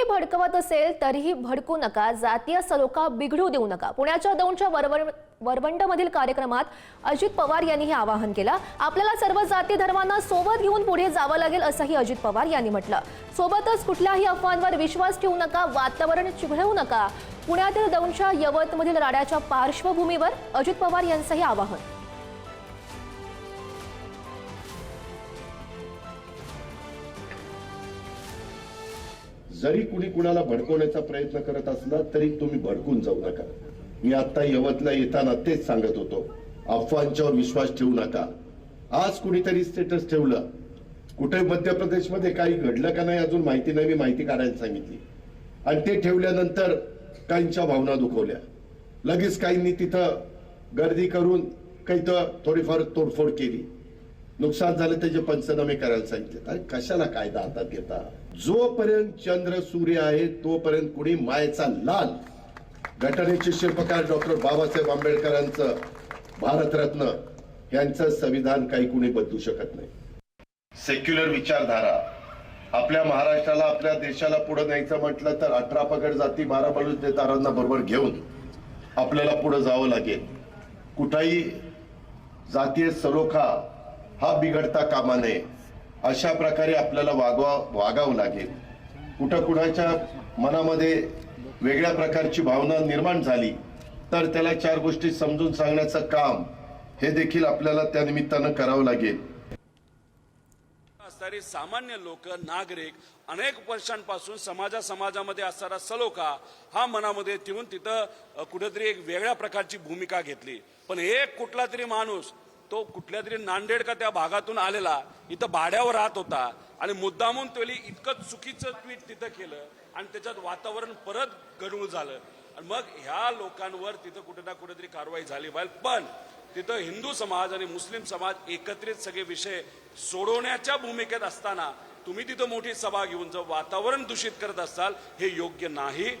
कुणीही भडकवत असेल तरीही भडकू नका. जातीय सलोखा बिघडू देऊ नका. पुण्याच्या दौंडच्या वरवंड वरवंडमधील कार्यक्रमात अजित पवार यांनी हे आवाहन केलं. आपल्याला सर्व जाती धर्मांना सोबत घेऊन पुढे जावं लागेल असंही अजित पवार यांनी म्हटलं. सोबतच कुठल्याही अफवांवर विश्वास ठेवू नका वातावरण चिघळवू नका. पुण्यातील दौंडच्या यवतमधील राड्याच्या पार्श्वभूमीवर अजित पवार यांचंही आवाहन. जरी कुणी कुणाला भडकवण्याचा प्रयत्न करत असला तरी तुम्ही भडकून जाऊ नका. मी आता यवतला येताना तेच सांगत होतो. अफवांच्यावर विश्वास ठेवू नका. आज कुणीतरी स्टेटस ठेवलं. कुठे मध्य प्रदेशमध्ये काही घडलं का नाही अजून माहिती नाही मी माहिती काढायला सांगितली. आणि ते ठेवल्यानंतर काहींच्या भावना दुखवल्या. लगेच काहींनी तिथं गर्दी करून काही तर थोडीफार तोडफोड केली. नुकसान झालं त्याचे पंचनामे करायला सांगितले अरे कशाला कायदा हातात घेता? जोपर्यंत चंद्र सूर्य आहे तोपर्यंत कुणी मायेचा लाल. घटनेचे शिल्पकार डॉक्टर बाबासाहेब आंबेडकरांचं भारतरत्न यांचं संविधान काही कुणी बदलू शकत नाही. सेक्युलर विचारधारा. आपल्या महाराष्ट्राला आपल्या देशाला पुढे न्यायचं म्हटलं तर अठरा पगड जाती बारा बलुतेदारांना बरोबर घेऊन आपल्याला पुढे जावं लागेल. कुठंही जातीय सलोखा हा बिघडता कामा नये. अशा प्रकारे आपल्याला वागवा वागावं लागेल. कुठं कुणाच्या मनामध्ये वेगळ्या प्रकारची भावना निर्माण झाली तर त्याला चार गोष्टी समजून सांगण्याचं काम हे देखील आपल्याला त्या निमित्तानं करावं लागेल. असणारी सामान्य लोक नागरिक अनेक वर्षांपासून समाजा समाजामध्ये असणारा सलोखा हा मनामध्ये ठेवून तिथं कुठेतरी एक वेगळ्या प्रकारची भूमिका घेतली. पण एक कुठला तरी माणूस तो कुठल्या तरी नांदेड का त्या भागातून आलेला इथं भाड्यावर राहत होता. आणि मुद्दामून त्याला इतकं चुकीचं ट्विट तिथं केलं आणि त्याच्यात वातावरण परत गडूळ झालं. आणि मग ह्या लोकांवर तिथं कुठे ना कुठेतरी कारवाई झाली. पाहिजे पण तिथं हिंदू समाज आणि मुस्लिम समाज एकत्रित सगळे विषय सोडवण्याच्या भूमिकेत असताना तुम्ही तिथं मोठी सभा घेऊन जर वातावरण दूषित करत असाल हे योग्य नाही.